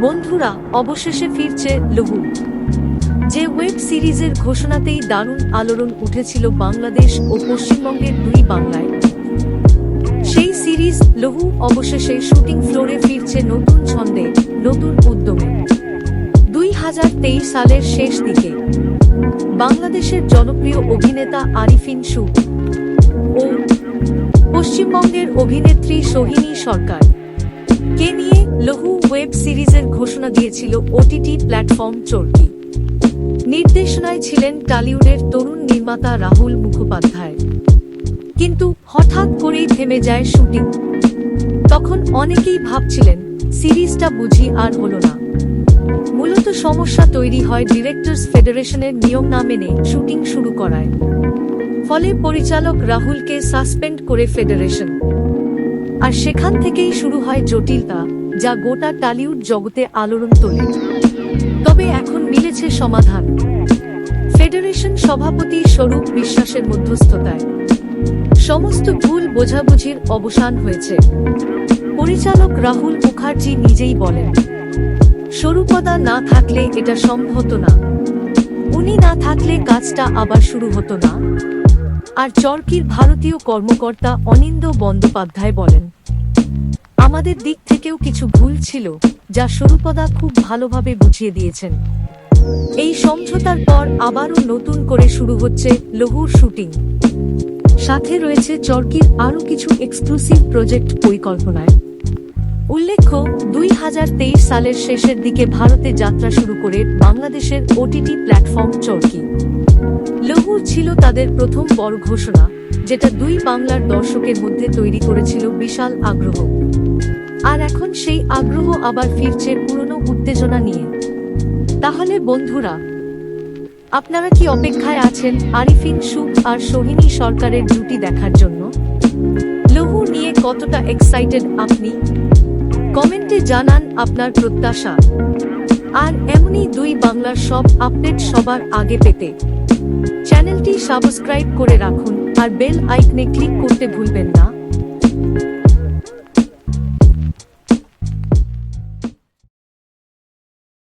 বন্ধুরা, অবশেষে ফিরছে লহু। যে ওয়েব সিরিজের ঘোষণাতেই দারুণ আলোড়ন উঠেছিল বাংলাদেশ ও পশ্চিমবঙ্গের দুই বাংলায়। সেই সিরিজ লহু অবশেষে শুটিং ফ্লোরে ফিরছে নতুন ছন্দে, নতুন উদ্যমে। দুই হাজার তেইশ সালের শেষ দিকে। বাংলাদেশের জনপ্রিয় অভিনেতা আরিফিন সু ও পশ্চিমবঙ্গের অভিনেত্রী সোহিনী সরকার। কে নিয়ে লহু ওয়েব সিরিজের ঘোষণা দিয়েছিল ওটিটি প্ল্যাটফর্ম চরকি? নির্দেশনায় ছিলেন টলিউডের তরুণ নির্মাতা রাহুল মুখোপাধ্যায়। কিন্তু হঠাৎ করেই থেমে যায় শুটিং। তখন অনেকেই ভাবছিলেন, সিরিজটা বুঝি আর হলো না। মূলত সমস্যা তৈরি হয় ডিরেক্টরস ফেডারেশনের নিয়ম না মেনে শুটিং শুরু করায়। ফলে পরিচালক রাহুলকে সাসপেন্ড করে ফেডারেশন। আর সেখান থেকেই শুরু হয় জটিলতা, যা গোটা টালিউড জগতে আলোড়ন তোলে। তবে এখন মিলেছে সমাধান। ফেডারেশন সভাপতি স্বরূপ বিশ্বাসের মধ্যস্থতায়। সমস্ত ভুল বোঝাবুঝির অবসান হয়েছে। পরিচালক রাহুল মুখার্জি নিজেই বলেন স্বরূপদা না থাকলে এটা সম্ভব না। উনি না থাকলে কাজটা আবার শুরু হতো না। আর চরকির ভারতীয় কর্মকর্তা অনিন্দ বন্দ্যোপাধ্যায় বলেন, আমাদের দিক থেকেও কিছু ভুল ছিল, যা স্বরূপদা খুব ভালোভাবে বুঝিয়ে দিয়েছেন। এই সমঝোতার পর আবারও নতুন করে শুরু হচ্ছে লহুর শুটিং। সাথে রয়েছে চরকির আরও কিছু এক্সক্লুসিভ প্রজেক্ট পরিকল্পনায়। উল্লেখ্য, দুই হাজার তেইশ সালের শেষের দিকে ভারতে যাত্রা শুরু করে বাংলাদেশের ওটিটি প্ল্যাটফর্ম চরকি। লহু ছিল তাদের প্রথম বড় ঘোষণা, যেটা দুই বাংলার দর্শকের মধ্যে তৈরি করেছিল বিশাল আগ্রহ। আর এখন সেই আগ্রহ আবার ফিরছে পুরনো উত্তেজনা নিয়ে। তাহলে বন্ধুরা, আপনারা কি অপেক্ষায় আছেন আরিফিন, সুখ আর সোহিনী সরকারের জুটি দেখার জন্য? লহু নিয়ে কতটা এক্সাইটেড আপনি? কমেন্টে জানান আপনার প্রত্যাশা। আর এমনই দুই বাংলার সব আপডেট সবার আগে পেতে। চ্যানেলটি সাবস্ক্রাইব করে রাখুন আর বেল আইকনে ক্লিক করতে ভুলবেন না।